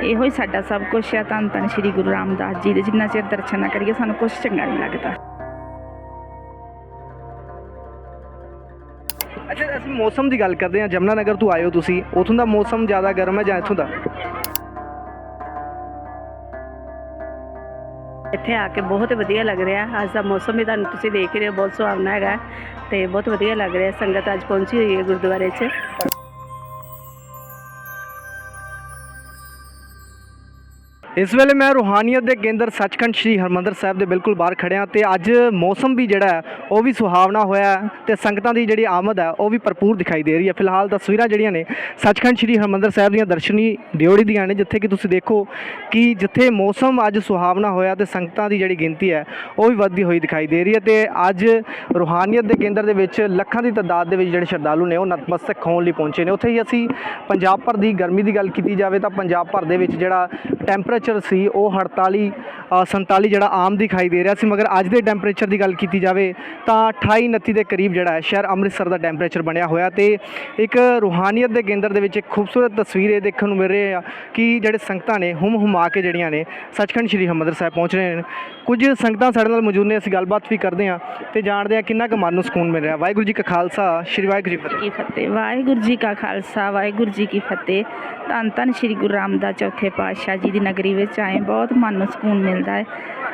ਇਹੋ ਹੀ ਸਾਡਾ ਸਭ ਕੁਝ ਹੈ ਧੰਨ ਧੰਨ ਸ਼੍ਰੀ ਗੁਰੂ ਰਾਮਦਾਸ ਜੀ ਦੇ। ਜਿੰਨਾ ਚਿਰ ਦਰਸ਼ਨ ਨਾ ਕਰੀਏ ਸਾਨੂੰ ਕੁਝ ਚੰਗਾ ਨਹੀਂ ਲੱਗਦਾ। ਅੱਛਾ ਅਸੀਂ ਮੌਸਮ ਦੀ ਗੱਲ ਕਰਦੇ ਹਾਂ। ਜਮਨਾ ਨਗਰ ਤੋਂ ਆਏ ਹੋ ਤੁਸੀਂ। ਉਥੋਂ ਦਾ ਮੌਸਮ ਜ਼ਿਆਦਾ ਗਰਮ ਹੈ ਜਾਂ ਇੱਥੋਂ ਦਾ? ਇੱਥੇ ਆ ਕੇ ਬਹੁਤ ਵਧੀਆ ਲੱਗ ਰਿਹਾ। ਅੱਜ ਦਾ ਮੌਸਮ ਵੀ ਤੁਹਾਨੂੰ ਤੁਸੀਂ ਦੇਖ ਰਹੇ ਹੋ। ਬਹੁਤ ਸੁਹਾਵਣਾ ਹੈਗਾ ਤੇ ਬਹੁਤ ਵਧੀਆ ਲੱਗ ਰਿਹਾ। ਸੰਗਤ ਅੱਜ ਪਹੁੰਚੀ ਹੋਈ ਹੈ ਗੁਰਦੁਆਰੇ 'ਚ। ਇਸ ਵੇਲੇ ਮੈਂ ਰੂਹਾਨੀਅਤ ਦੇ ਕੇਂਦਰ ਸੱਚਖੰਡ ਸ੍ਰੀ ਹਰਮੰਦਰ ਸਾਹਿਬ ਦੇ ਬਿਲਕੁਲ ਬਾਹਰ ਖੜਿਆ ਤੇ ਅੱਜ ਮੌਸਮ ਵੀ ਜਿਹੜਾ ਹੈ, ਉਹ ਵੀ ਸੁਹਾਵਣਾ ਹੋਇਆ ਹੈ ਤੇ ਸੰਗਤਾਂ ਦੀ ਜਿਹੜੀ ਆਮਦ ਹੈ, ਉਹ ਵੀ ਭਰਪੂਰ ਦਿਖਾਈ ਦੇ ਰਹੀ ਹੈ। ਫਿਲਹਾਲ ਤਸਵੀਰਾਂ ਜਿਹੜੀਆਂ ਨੇ, ਸੱਚਖੰਡ ਸ੍ਰੀ ਹਰਮੰਦਰ ਸਾਹਿਬ ਦੀਆਂ ਦਰਸ਼ਨੀ ਦਿਓੜੀ ਦੀਆਂ ਨੇ, ਜਿੱਥੇ ਕਿ ਤੁਸੀਂ ਦੇਖੋ ਕਿ ਜਿੱਥੇ ਮੌਸਮ ਅੱਜ ਸੁਹਾਵਣਾ ਹੋਇਆ ਤੇ ਸੰਗਤਾਂ ਦੀ ਜਿਹੜੀ ਗਿਣਤੀ ਹੈ, ਉਹ ਵੀ ਵੱਧਦੀ ਹੋਈ ਦਿਖਾਈ ਦੇ ਰਹੀ ਹੈ ਤੇ ਅੱਜ ਰੂਹਾਨੀਅਤ ਦੇ ਕੇਂਦਰ ਦੇ ਵਿੱਚ ਲੱਖਾਂ ਦੀ ਤਾਦਾਦ ਦੇ ਵਿੱਚ ਜਿਹੜੇ ਸ਼ਰਧਾਲੂ ਨੇ, ਉਹ ਨਤਮਸਤਕ ਹੋਣ ਲਈ ਪਹੁੰਚੇ ਨੇ। ਉੱਥੇ ਹੀ ਅਸੀਂ ਪੰਜਾਬ ਭਰ ਦੀ ਗਰਮੀ ਦੀ ਗੱਲ ਕੀਤੀ ਜਾਵੇ ਤਾਂ ਪੰਜਾਬ ਭਰ ਦੇ ਵਿੱਚ ਜਿਹੜਾ ਟੈਂਪਰੇਚਰ ਸੀ ਉਹ 48 ਅ, 47 ਜਿਹੜਾ ਆਮ ਦਿਖਾਈ ਦੇ ਰਿਹਾ ਸੀ ਮਗਰ ਅੱਜ ਦੇ ਟੈਂਪਰੇਚਰ ਦੀ ਗੱਲ ਕੀਤੀ ਜਾਵੇ ਤਾਂ 28 29 ਦੇ ਕਰੀਬ ਜਿਹੜਾ ਹੈ ਸ਼ਹਿਰ ਅੰਮ੍ਰਿਤਸਰ ਦਾ ਟੈਂਪਰੇਚਰ ਬਣਿਆ ਹੋਇਆ ਤੇ ਇੱਕ ਰੂਹਾਨੀਅਤ ਦੇ ਕੇਂਦਰ ਦੇ ਵਿੱਚ ਇੱਕ ਖੂਬਸੂਰਤ ਤਸਵੀਰ ਇਹ ਦੇਖਣ ਨੂੰ ਮਿਲ ਰਹੀ ਆ ਕਿ ਜਿਹੜੇ ਸੰਗਤਾਂ ਨੇ ਹੁਮ ਹੁਮਾ ਕੇ ਜਿਹੜੀਆਂ ਨੇ ਸੱਚਖੰਡ ਸ੍ਰੀ ਹਰਿਮੰਦਰ ਸਾਹਿਬ ਪਹੁੰਚ ਰਹੇ ਨੇ। ਕੁਝ ਸੰਗਤਾਂ ਸਾਡੇ ਨਾਲ ਮੌਜੂਦ ਨੇ ਅਸੀਂ ਗੱਲਬਾਤ ਵੀ ਕਰਦੇ ਹਾਂ ਤੇ ਜਾਣਦੇ ਹਾਂ ਕਿੰਨਾ ਕੁ ਮਨ ਨੂੰ ਸਕੂਨ ਮਿਲ ਰਿਹਾ। ਵਾਹਿਗੁਰੂ ਜੀ ਕਾ ਖਾਲਸਾ ਸ੍ਰੀ ਵਾਹਿਗੁਰੂ ਜੀ ਫਤਿਹ। ਕੀ ਫਤਿਹ। ਵਾਹਿਗੁਰੂ ਜੀ ਕਾ ਖਾਲਸਾ ਵਾਹਿਗੁਰੂ ਜੀ ਕੀ ਫਤਿਹ। ਧੰਨ ਧੰਨ ਸ਼੍ਰੀ ਗੁਰੂ ਰਾਮਦਾਸ ਚੌਥੇ ਪਾਤਸ਼ਾਹ ਜੀ ਦੀ ਨਗਰੀ ਵਿੱਚ ਆਏ ਬਹੁਤ ਮਨ ਨੂੰ ਸਕੂਨ ਮਿਲਦਾ ਹੈ।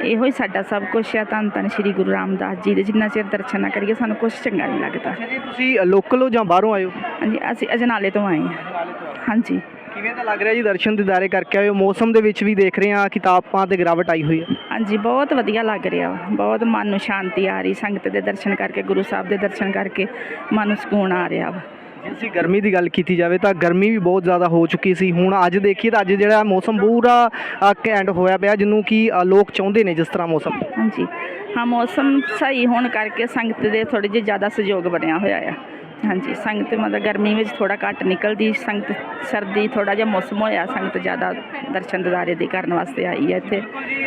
ਇਹੋ ਹੀ ਸਾਡਾ ਸਭ ਕੁਝ ਹੈ ਧੰਨ ਧੰਨ ਸ਼੍ਰੀ ਗੁਰੂ ਰਾਮਦਾਸ ਜੀ ਦੇ। ਜਿੰਨਾ ਚਿਰ ਦਰਸ਼ਨ ਨਾ ਕਰੀਏ ਸਾਨੂੰ ਕੁਝ ਚੰਗਾ ਨਹੀਂ ਲੱਗਦਾ। ਅੱਛਾ ਜੀ ਤੁਸੀਂ ਲੋਕਲ ਹੋ ਜਾਂ ਬਾਹਰੋਂ ਆਏ ਹੋ? ਹਾਂਜੀ ਅਸੀਂ ਅਜਨਾਲੇ ਤੋਂ ਆਏ ਹਾਂ। ਹਾਂਜੀ। ਕਿਵੇਂ ਦਾ ਲੱਗ ਰਿਹਾ ਜੀ ਦਰਸ਼ਨ ਦੀਦਾਰੇ ਕਰਕੇ ਆਏ ਹੋ? ਮੌਸਮ ਦੇ ਵਿੱਚ ਵੀ ਦੇਖ ਰਹੇ ਹਾਂ ਕਿ ਤਾਪਮਾਨ ਤੇ ਗਿਰਾਵਟ ਆਈ ਹੋਈ ਹੈ। ਹਾਂਜੀ ਬਹੁਤ ਵਧੀਆ ਲੱਗ ਰਿਹਾ ਵਾ। ਬਹੁਤ ਮਨ ਨੂੰ ਸ਼ਾਂਤੀ ਆ ਰਹੀ। ਸੰਗਤ ਦੇ ਦਰਸ਼ਨ ਕਰਕੇ ਗੁਰੂ ਸਾਹਿਬ ਦੇ ਦਰਸ਼ਨ ਕਰਕੇ ਮਨ ਨੂੰ ਸਕੂਨ ਆ ਰਿਹਾ ਵਾ। ਜੇ ਅਸੀਂ ਗਰਮੀ ਦੀ ਗੱਲ ਕੀਤੀ ਜਾਵੇ ਤਾਂ ਗਰਮੀ ਵੀ ਬਹੁਤ ਜ਼ਿਆਦਾ ਹੋ ਚੁੱਕੀ ਸੀ। ਹੁਣ ਅੱਜ ਦੇਖੀਏ ਤਾਂ ਅੱਜ ਜਿਹੜਾ ਮੌਸਮ ਪੂਰਾ ਅ, ਘੈਂਟ ਹੋਇਆ ਪਿਆ ਜਿਹਨੂੰ ਕਿ ਲੋਕ ਚਾਹੁੰਦੇ ਨੇ ਜਿਸ ਤਰ੍ਹਾਂ ਮੌਸਮ। ਹਾਂਜੀ। ਹਾਂ ਮੌਸਮ ਸਹੀ ਹੋਣ ਕਰਕੇ ਸੰਗਤ ਦੇ ਥੋੜੇ ਜਿਹਾ ਜ਼ਿਆਦਾ ਸਹਿਯੋਗ ਬਣਿਆ ਹੋਇਆ ਆ। ਹਾਂਜੀ ਸੰਗਤ ਮਤਲਬ ਗਰਮੀ ਵਿੱਚ ਥੋੜਾ ਘੱਟ ਨਿਕਲਦੀ ਸੰਗਤ ਸਰਦੀ ਥੋੜਾ ਜਿਹਾ ਮੌਸਮ ਹੋਇਆ ਸੰਗਤ ਜ਼ਿਆਦਾ ਦਰਸ਼ਨ ਦਿਦਾਰੇ ਦੇ ਕਰਨ ਵਾਸਤੇ ਆਈ ਹੈ ਇੱਥੇ।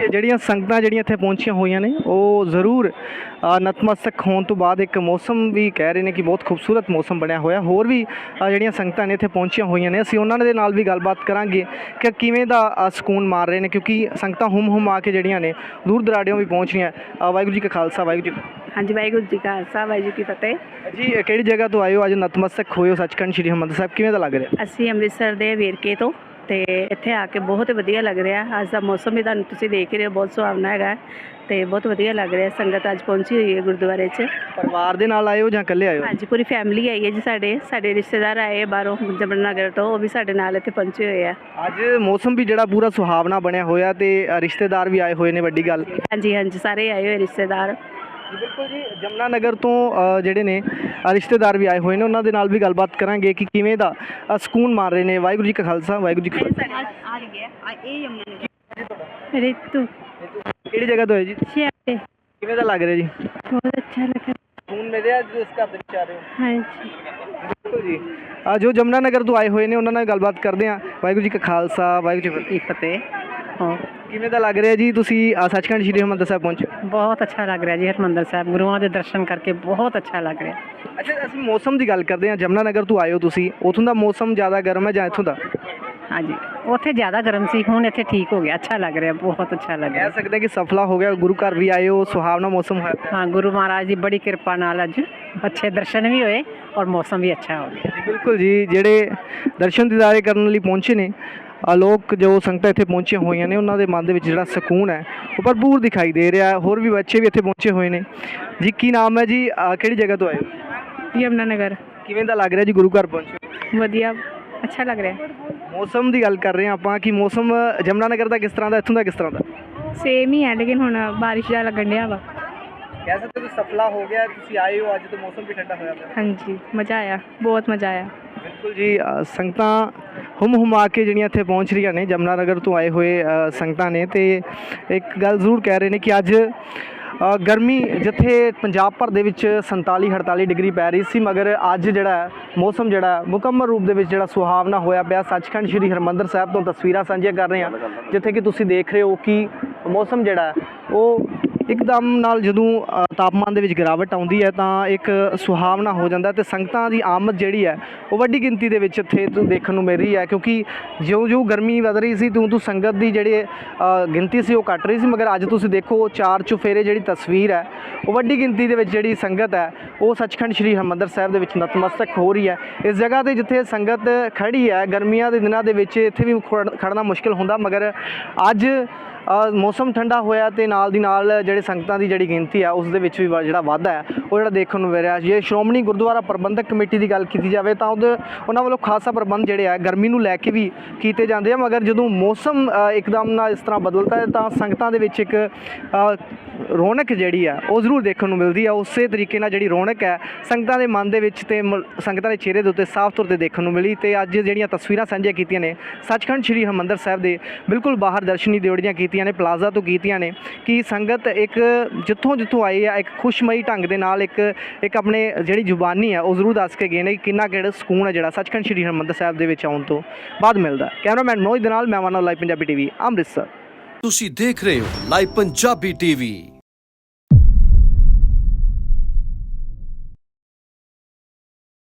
ਜਿਹੜੀਆਂ ਸੰਗਤਾਂ ਜਿਹੜੀਆਂ ਇੱਥੇ ਪਹੁੰਚੀਆਂ ਹੋਈਆਂ ਨੇ ਉਹ ਜ਼ਰੂਰ ਅ, ਨਤਮਸਤਕ ਹੋਣ ਤੋਂ ਬਾਅਦ ਇੱਕ ਮੌਸਮ ਵੀ ਕਹਿ ਰਹੇ ਨੇ ਕਿ ਬਹੁਤ ਖੂਬਸੂਰਤ ਮੌਸਮ ਬਣਿਆ ਹੋਇਆ। ਹੋਰ ਵੀ ਅ, ਜਿਹੜੀਆਂ ਸੰਗਤਾਂ ਨੇ ਇੱਥੇ ਪਹੁੰਚੀਆਂ ਹੋਈਆਂ ਨੇ ਅਸੀਂ ਉਹਨਾਂ ਦੇ ਨਾਲ ਵੀ ਗੱਲਬਾਤ ਕਰਾਂਗੇ ਕਿ ਕਿਵੇਂ ਦਾ ਅ, ਸਕੂਨ ਮਾਰ ਰਹੇ ਨੇ ਕਿਉਂਕਿ ਸੰਗਤਾਂ ਹੁਮ ਹੁਮ ਆ ਕੇ ਜਿਹੜੀਆਂ ਨੇ ਦੂਰ ਦਰਾੜਿਓਂ ਵੀ ਪਹੁੰਚ ਰਹੀਆਂ। ਅ, ਵਾਹਿਗੁਰੂ ਜੀ ਕਾ ਖਾਲਸਾ ਵਾਹਿਗੁਰੂ ਜੀ ਕੀ। ਹਾਂਜੀ ਵਾਹਿਗੁਰੂ ਜੀ ਕਾ ਖਾਲਸਾ ਵਾਹਿਗੁਰੂ ਜੀ ਕੀ ਫਤਿਹ। ਜੀ ਇਹ ਕਿਹੜੀ ਜਗ੍ਹਾ ਤੋਂ ਆਏ ਹੋ ਅੱਜ ਨਤਮਸਤਕ ਹੋਏ ਹੋ ਸੱਚਖੰਡ ਸ੍ਰੀ ਹਰਿਮੰਦਰ ਸਾਹਿਬ। ਕਿਵੇਂ ਦਾ ਲੱਗ ਰਿਹਾ? ਅਸੀਂ ਅੰਮ੍ਰਿਤਸਰ ਦੇ ਵੇਰਕੇ ਤੋਂ ਤੇ ਇੱਥੇ ਆ ਕੇ ਬਹੁਤ ਵਧੀਆ ਲੱਗ ਰਿਹਾ। ਅੱਜ ਦਾ ਮੌਸਮ ਵੀ ਤੁਹਾਨੂੰ ਤੁਸੀਂ ਦੇਖ ਹੀ ਰਹੇ ਹੋ ਬਹੁਤ ਸੁਹਾਵਣਾ ਹੈਗਾ ਤੇ ਬਹੁਤ ਵਧੀਆ ਲੱਗ ਰਿਹਾ। ਸੰਗਤ ਅੱਜ ਪਹੁੰਚੀ ਹੋਈ ਹੈ ਗੁਰਦੁਆਰੇ 'ਚ। ਪਰਿਵਾਰ ਦੇ ਨਾਲ ਆਏ ਹੋ ਜਾਂ ਇਕੱਲੇ ਆਏ ਹੋ ਹਾਂਜੀ ਪੂਰੀ ਫੈਮਿਲੀ ਆਈ ਹੈ ਜੀ ਸਾਡੇ। ਸਾਡੇ ਰਿਸ਼ਤੇਦਾਰ ਆਏ ਆ ਬਾਹਰੋਂ ਜਮਨ ਨਗਰ ਤੋਂ ਉਹ ਵੀ ਸਾਡੇ ਨਾਲ ਇੱਥੇ ਪਹੁੰਚੇ ਹੋਏ ਆ। ਅੱਜ ਮੌਸਮ ਵੀ ਜਿਹੜਾ ਪੂਰਾ ਸੁਹਾਵਣਾ ਬਣਿਆ ਹੋਇਆ ਤੇ ਰਿਸ਼ਤੇਦਾਰ ਵੀ ਆਏ ਹੋਏ ਨੇ ਵੱਡੀ ਗੱਲ। ਹਾਂਜੀ ਹਾਂਜੀ ਸਾਰੇ ਆਏ ਹੋਏ ਰਿਸ਼ਤੇਦਾਰ। ਬਿਲਕੁਲ ਜੀ। ਜਮਨਾ ਨਗਰ ਤੋਂ ਜਿਹੜੇ ਨੇ ਰਿਸ਼ਤੇਦਾਰ ਵੀ ਆਏ ਹੋਏ ਨੇ ਉਹਨਾਂ ਦੇ ਨਾਲ ਵੀ ਗੱਲਬਾਤ ਕਰਾਂਗੇ ਕਿ ਕਿਵੇਂ ਦਾ ਸਕੂਨ ਮਾਰ ਰਹੇ ਨੇ। ਵਾਹਿਗੁਰੂ ਜੀ ਕਾ ਖਾਲਸਾ ਵਾਹਿਗੁਰੂ ਜੀ ਕੀ ਫਤਿਹ। ਆ ਗਿਆ ਇਹ ਯਮਨਾ ਰਿਤੂ। ਕਿਹੜੀ ਜਗ੍ਹਾ ਤੋਂ ਹੈ ਜੀ? ਕਿਵੇਂ ਦਾ ਲੱਗ ਰਿਹਾ ਜੀ? ਬਹੁਤ ਅੱਛਾ ਲੱਗਾ ਸਕੂਨ ਮਿਲ ਰਿਹਾ ਜਦੋਂ ਇਸ ਘਰ ਦੇ ਵਿੱਚ ਆ ਰਹੇ ਹੋ? ਹਾਂਜੀ। ਬਿਲਕੁਲ ਜੀ। ਅ, ਜੋ ਜਮਨਾ ਨਗਰ ਤੋਂ ਆਏ ਹੋਏ ਨੇ ਉਹਨਾਂ ਨਾਲ ਗੱਲਬਾਤ ਕਰਦੇ ਹਾਂ। ਵਾਹਿਗੁਰੂ ਜੀ ਕਾ ਖਾਲਸਾ ਵਾਹਿਗੁਰੂ ਜੀ ਕੀ ਫਤਿਹ। ਫਤਿਹ। ਹਾਂ ਕਿਵੇਂ ਦਾ ਲੱਗ ਰਿਹਾ ਜੀ ਤੁਸੀਂ ਅ, ਸੱਚਖੰਡ ਸ੍ਰੀ ਹਰਿਮੰਦਰ ਸਾਹਿਬ ਪਹੁੰਚੇ? ਬਹੁਤ ਅੱਛਾ ਲੱਗ ਰਿਹਾ ਜੀ ਹਰਮੰਦਰ ਸਾਹਿਬ ਗੁਰੂਆਂ ਦੇ ਦਰਸ਼ਨ ਕਰਕੇ ਬਹੁਤ ਅੱਛਾ ਲੱਗ ਰਿਹਾ। ਅੱਛਾ ਅਸੀਂ ਮੌਸਮ ਦੀ ਗੱਲ ਕਰਦੇ ਹਾਂ ਜਮਨਾ ਨਗਰ ਤੋਂ ਆਏ ਹੋ ਤੁਸੀਂ। ਉਥੋਂ ਦਾ ਮੌਸਮ ਜ਼ਿਆਦਾ ਗਰਮ ਹੈ ਜਾਂ ਇੱਥੋਂ ਦਾ? ਹਾਂਜੀ ਉੱਥੇ ਜ਼ਿਆਦਾ ਗਰਮ ਸੀ ਹੁਣ ਇੱਥੇ ਠੀਕ ਹੋ ਗਿਆ ਅੱਛਾ ਲੱਗ ਰਿਹਾ ਬਹੁਤ ਅੱਛਾ ਲੱਗ ਕਹਿ ਰਿਹਾ ਸਕਦੇ ਹਾਂ ਕਿ ਸਫਲਾ ਹੋ ਗਿਆ ਗੁਰੂ ਘਰ ਵੀ ਆਏ ਹੋ ਸੁਹਾਵਣਾ ਮੌਸਮ ਹੋਇਆ। ਹਾਂ ਗੁਰੂ ਮਹਾਰਾਜ ਦੀ ਬੜੀ ਕਿਰਪਾ ਨਾਲ ਅੱਜ ਅੱਛੇ ਦਰਸ਼ਨ ਵੀ ਹੋਏ ਔਰ ਮੌਸਮ ਵੀ ਅੱਛਾ ਹੋ ਗਿਆ। ਬਿਲਕੁਲ ਜੀ ਜਿਹੜੇ ਦਰਸ਼ਨ ਦੀਦਾਰੇ ਕਰਨ ਲਈ ਪਹੁੰਚੇ ਨੇ ਲੋਕ ਜੋ ਸੰਗਤਾਂ ਇੱਥੇ ਪਹੁੰਚੀਆਂ ਹੋਈਆਂ ਨੇ ਉਹਨਾਂ ਦੇ ਮਨ ਦੇ ਵਿੱਚ ਜਿਹੜਾ ਸਕੂਨ ਹੈ ਉਹ ਭਰਪੂਰ ਦਿਖਾਈ ਦੇ ਰਿਹਾ ਹੈ। ਹੋਰ ਵੀ ਬੱਚੇ ਵੀ ਇੱਥੇ ਪਹੁੰਚੇ ਹੋਏ ਨੇ। ਜੀ ਕੀ ਨਾਮ ਹੈ ਜੀ? ਕਿਹੜੀ ਜਗ੍ਹਾ ਤੋਂ ਆਏ ਹੋ? ਯਮਨਾ ਨਗਰ। ਕਿਵੇਂ ਦਾ ਲੱਗ ਰਿਹਾ ਜੀ ਗੁਰੂ ਘਰ ਪਹੁੰਚੇ? ਵਧੀਆ। ਅੱਛਾ ਲੱਗ ਰਿਹਾ। ਮੌਸਮ ਦੀ ਗੱਲ ਕਰ ਰਹੇ ਹਾਂ ਆਪਾਂ ਕਿ ਮੌਸਮ ਜਮਨਾ ਨਗਰ ਦਾ ਕਿਸ ਤਰ੍ਹਾਂ ਦਾ ਇੱਥੋਂ ਦਾ ਕਿਸ ਤਰ੍ਹਾਂ ਦਾ? ਸੇਮ ਹੀ ਹੈ ਲੇਕਿਨ ਹੁਣ ਬਾਰਿਸ਼ ਦਾ ਲੱਗਣ ਡਿਆ ਵਾ। ਕਹਿ ਸਕਦੇ ਹੋ ਸਫਲਾ ਹੋ ਗਿਆ ਤੁਸੀਂ ਆਏ ਹੋ ਅੱਜ ਤਾਂ ਮੌਸਮ ਵੀ ਠੰਡਾ ਹੋਇਆ ਹਾਂਜੀ ਮਜ਼ਾ ਆਇਆ ਬਹੁਤ ਮਜ਼ਾ ਆਇਆ। ਬਿਲਕੁਲ ਜੀ ਸੰਗਤਾਂ ਹੁਮ ਹੁਮਾ ਕੇ ਜਿਹੜੀਆਂ ਇੱਥੇ ਪਹੁੰਚ ਰਹੀਆਂ ਨੇ ਜਮਨਾ ਨਗਰ ਤੋਂ ਆਏ ਹੋਏ ਸੰਗਤਾਂ ਨੇ ਤੇ ਇੱਕ ਗੱਲ ਜ਼ਰੂਰ ਕਹਿ ਰਹੇ ਨੇ ਕਿ ਅੱਜ ਗਰਮੀ ਜਿੱਥੇ ਪੰਜਾਬ ਭਰ ਦੇ ਵਿੱਚ 47 48 ਡਿਗਰੀ ਪੈ ਰਹੀ ਸੀ, ਮਗਰ ਅੱਜ ਜਿਹੜਾ ਮੌਸਮ ਜਿਹੜਾ ਮੁਕੰਮਲ ਰੂਪ ਦੇ ਵਿੱਚ ਜਿਹੜਾ ਸੁਹਾਵਣਾ ਹੋਇਆ ਪਿਆ, ਸੱਚਖੰਡ ਸ੍ਰੀ ਹਰਿਮੰਦਰ ਸਾਹਿਬ ਤੋਂ ਤਸਵੀਰਾਂ ਸਾਂਝੀਆਂ ਕਰ ਰਹੇ ਹਾਂ, ਜਿੱਥੇ ਕਿ ਤੁਸੀਂ ਦੇਖ ਰਹੇ ਹੋ ਕਿ ਮੌਸਮ ਜਿਹੜਾ ਉਹ ਇੱਕਦਮ ਨਾਲ ਜਦੋਂ ਤਾਪਮਾਨ ਦੇ ਵਿੱਚ ਗਿਰਾਵਟ ਆਉਂਦੀ ਹੈ ਤਾਂ ਇੱਕ ਸੁਹਾਵਣਾ ਹੋ ਜਾਂਦਾ ਤੇ ਸੰਗਤਾਂ ਦੀ ਆਮਦ ਜਿਹੜੀ ਹੈ ਉਹ ਵੱਡੀ ਗਿਣਤੀ ਦੇ ਵਿੱਚ ਇੱਥੇ ਦੇਖਣ ਨੂੰ ਮਿਲ ਰਹੀ ਹੈ ਕਿਉਂਕਿ ਜਿਉਂ-ਜਿਉਂ ਗਰਮੀ ਵਧ ਰਹੀ ਸੀ ਤੂੰ ਤੂੰ ਸੰਗਤ ਦੀ ਜਿਹੜੀ ਗਿਣਤੀ ਸੀ ਉਹ ਘਟ ਰਹੀ ਸੀ, ਮਗਰ ਅੱਜ ਤੁਸੀਂ ਦੇਖੋ ਚਾਰ ਚੁਫੇਰੇ ਜਿਹੜੀ ਤਸਵੀਰ ਹੈ, ਉਹ ਵੱਡੀ ਗਿਣਤੀ ਦੇ ਵਿੱਚ ਜਿਹੜੀ ਸੰਗਤ ਹੈ, ਉਹ ਸੱਚਖੰਡ ਸ੍ਰੀ ਹਰਿਮੰਦਰ ਸਾਹਿਬ ਦੇ ਵਿੱਚ ਨਤਮਸਤਕ ਹੋ ਰਹੀ ਹੈ। ਇਸ ਜਗ੍ਹਾ ਤੇ ਜਿੱਥੇ ਸੰਗਤ ਖੜੀ ਹੈ, ਗਰਮੀਆਂ ਦੇ ਦਿਨਾਂ ਦੇ ਵਿੱਚ ਇੱਥੇ ਵੀ ਖੜ- ਖੜਨਾ ਮੁਸ਼ਕਿਲ ਹੁੰਦਾ, ਮਗਰ ਅੱਜ ਮੌਸਮ ਠੰਡਾ ਹੋਇਆ ਤੇ ਨਾਲ ਦੀ ਨਾਲ ਜਿਹੜੇ ਸੰਗਤਾਂ ਦੀ ਜਿਹੜੀ ਗਿਣਤੀ ਆ ਉਸ ਦੇ ਵਿੱਚ ਵੀ ਵਾ- ਜਿਹੜਾ ਵਾਧਾ ਹੈ ਉਹ ਜਿਹੜਾ ਦੇਖਣ ਨੂੰ ਮਿਲ ਰਿਹਾ ਜੇ ਸ਼੍ਰੋਮਣੀ ਗੁਰਦੁਆਰਾ ਪ੍ਰਬੰਧਕ ਕਮੇਟੀ ਦੀ ਗੱਲ ਕੀਤੀ ਜਾਵੇ ਤਾਂ ਉਹਦੇ ਉਹਨਾਂ ਵੱਲੋਂ ਖਾਸਾ ਪ੍ਰਬੰਧ ਜਿਹੜੇ ਆ ਗਰਮੀ ਨੂੰ ਲੈ ਕੇ ਵੀ ਕੀਤੇ ਜਾਂਦੇ ਆ। ਮਗਰ ਜਦੋਂ ਮੌਸਮ ਅ, ਇੱਕਦਮ ਨਾਲ ਇਸ ਤਰ੍ਹਾਂ ਬਦਲਦਾ ਹੈ ਤਾਂ ਸੰਗਤਾਂ ਦੇ ਵਿੱਚ ਇੱਕ ਰੌਣਕ ਜਿਹੜੀ ਆ ਉਹ ਜ਼ਰੂਰ ਦੇਖਣ ਨੂੰ ਮਿਲਦੀ ਆ। ਉਸੇ ਤਰੀਕੇ ਨਾਲ ਜਿਹੜੀ ਰੌਣਕ ਹੈ ਸੰਗਤਾਂ ਦੇ ਮਨ ਦੇ ਵਿੱਚ ਤੇ ਮ- ਸੰਗਤਾਂ ਦੇ ਚਿਹਰੇ ਦੇ ਉੱਤੇ ਸਾਫ਼ ਤੌਰ ਤੇ ਦੇਖਣ ਨੂੰ ਮਿਲੀ ਤੇ ਅੱਜ ਜਿਹੜੀਆਂ ਤਸਵੀਰਾਂ ਸਾਂਝੀਆਂ ਕੀਤੀਆਂ ਨੇ ਸੱਚਖੰਡ ਸ੍ਰੀ ਹਰਿਮੰਦਰ ਸਾਹਿਬ ਦੇ ਬਿਲਕੁਲ ਬਾਹਰ ਦਰਸ਼ਨੀ ਦਿਉੜੀਆਂ ਕੀਤੀਆਂ ਨੇ ਪਲਾਜ਼ਾ ਤੋਂ ਕੀਤੀਆਂ ਨੇ ਕਿ ਸੰਗਤ ਇੱਕ ਜਿੱਥੋਂ ਜਿੱਥੋਂ ਆਈ ਆ ਇੱਕ ਖੁਸ਼ਮਈ ਢੰਗ ਦੇ ਨਾਲ ਇੱਕ ਇੱਕ ਆਪਣੇ ਜਿਹੜੀ ਜ਼ੁਬਾਨੀ ਹੈ ਉਹ ਜ਼ਰੂਰ ਦੱਸ ਕੇ ਗਏ ਨੇ ਕਿ ਕਿੰਨਾ ਕਿਹੜਾ ਸਕੂਨ ਹੈ ਜਿਹੜਾ ਸੱਚਖੰਡ ਸ੍ਰੀ ਹਰਿਮੰਦਰ ਸਾਹਿਬ ਦੇ ਵਿੱਚ ਆਉਣ ਤੋਂ ਬਾਅਦ ਮਿਲਦਾ ਕੈਮਰਾਮੈਨ ਮੋਹਿਤ ਦੇ ਨਾਲ ਮੈਂ ਵਾਨਾ ਲਾਈਵ ਪੰਜਾਬੀ ਟੀਵੀ, ਅੰਮ੍ਰਿਤਸਰ। ਤੁਸੀਂ ਦੇਖ ਰਹੇ ਹੋ ਲਾਈਵ ਪੰਜਾਬੀ ਟੀਵੀ।